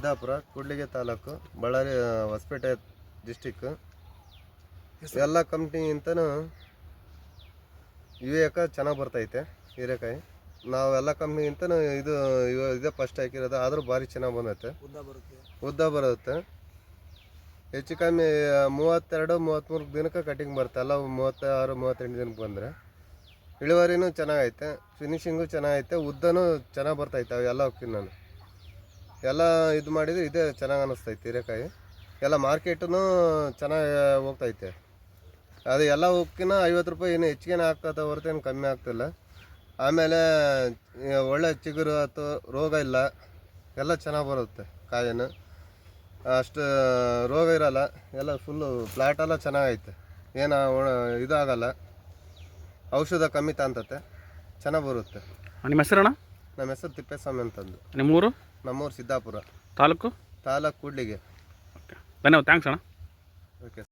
Siddapura Kudligi taluk Ballari Hosapete district ಎಲ್ಲ ಕಂಪ್ನಿಗಿಂತನೂ ಇವೇಕ ಚೆನ್ನಾಗಿ ಬರ್ತೈತೆ ಹೀರೆಕಾಯಿ. ನಾವು ಎಲ್ಲ ಕಂಪ್ನಿಗಿಂತನೂ ಇದು ಇವ- ಇದೇ ಫಸ್ಟ್ ಹಾಕಿರೋದು ಆದರೂ ಭಾರಿ ಚೆನ್ನಾಗಿ ಬಂದೈತೆ. ಉದ್ದ ಬರುತ್ತೆ. ಉದ್ದ ಬರುತ್ತೆ. ಹೆಚ್ಚು ಕಮ್ಮಿ ಮೂವತ್ತೆರಡು ಮೂವತ್ತ್ಮೂರು ದಿನಕ್ಕೆ ಕಟಿಂಗ್ ಬರುತ್ತೆ. ಎಲ್ಲ ಮೂವತ್ತಾರು ಮೂವತ್ತೆಂಟು ದಿನಕ್ಕೆ ಬಂದರೆ. ಇಳುವರಿನೂ ಚೆನ್ನಾಗೈತೆ ಫಿನಿಷಿಂಗು ಚೆನ್ನಾಗೈತೆ ಉದ್ದನೂ ಚೆನ್ನಾಗಿ ಬರ್ತೈತೆ ಅವೆಲ್ಲ ಹೋಗ್ತೀನಿ ನಾನು ಎಲ್ಲ ಇದು ಮಾಡಿದ್ರೆ ಇದೇ ಚೆನ್ನಾಗಿ ಅನ್ನಿಸ್ತೈತೆ ಹೀರೆಕಾಯಿ. ಎಲ್ಲ ಮಾರ್ಕೆಟೂ ಚೆನ್ನಾಗಿ ಹೋಗ್ತೈತೆ. ಅದು ಎಲ್ಲ ಉಕ್ಕಿನ ಐವತ್ತು ರೂಪಾಯಿ ಏನು ಹೆಚ್ಚಿಗೆನೇ ಆಗ್ತದೆ ಹೊರತೇನು ಕಮ್ಮಿ ಆಗ್ತಿಲ್ಲ. ಆಮೇಲೆ ಒಳ್ಳೆ ಚಿಗುರು ಆಯ್ತು, ರೋಗ ಇಲ್ಲ. ಎಲ್ಲ ಚೆನ್ನಾಗಿ ಬರುತ್ತೆ ಕಾಯಿನ. ಅಷ್ಟು, ರೋಗ ಇರಲ್ಲ. ಎಲ್ಲ ಫುಲ್ಲು ಫ್ಲ್ಯಾಟೆಲ್ಲ ಚೆನ್ನಾಗೈತೆ. ಏನು ಇದಾಗಲ್ಲ. ಔಷಧ ಕಮ್ಮಿ ತಾಂತತೆ. ಚೆನ್ನಾಗಿ ಬರುತ್ತೆ. ನಿಮ್ಮ ಹೆಸರಣ್ಣ? ನಮ್ಮ ಹೆಸರು ತಿಪ್ಪೇಸ್ವಾಮಿ ಅಂತಂದು. ನಿಮ್ಮೂರು? ನಮ್ಮೂರು ಸಿದ್ದಾಪುರ. ತಾಲೂಕು? ತಾಲೂಕು ಕೂಡ್ಲಿಗೆ. ಓಕೆ. ಧನ್ಯವಾದ. ಥ್ಯಾಂಕ್ಸ್ ಅಣ್ಣ. ಓಕೆ.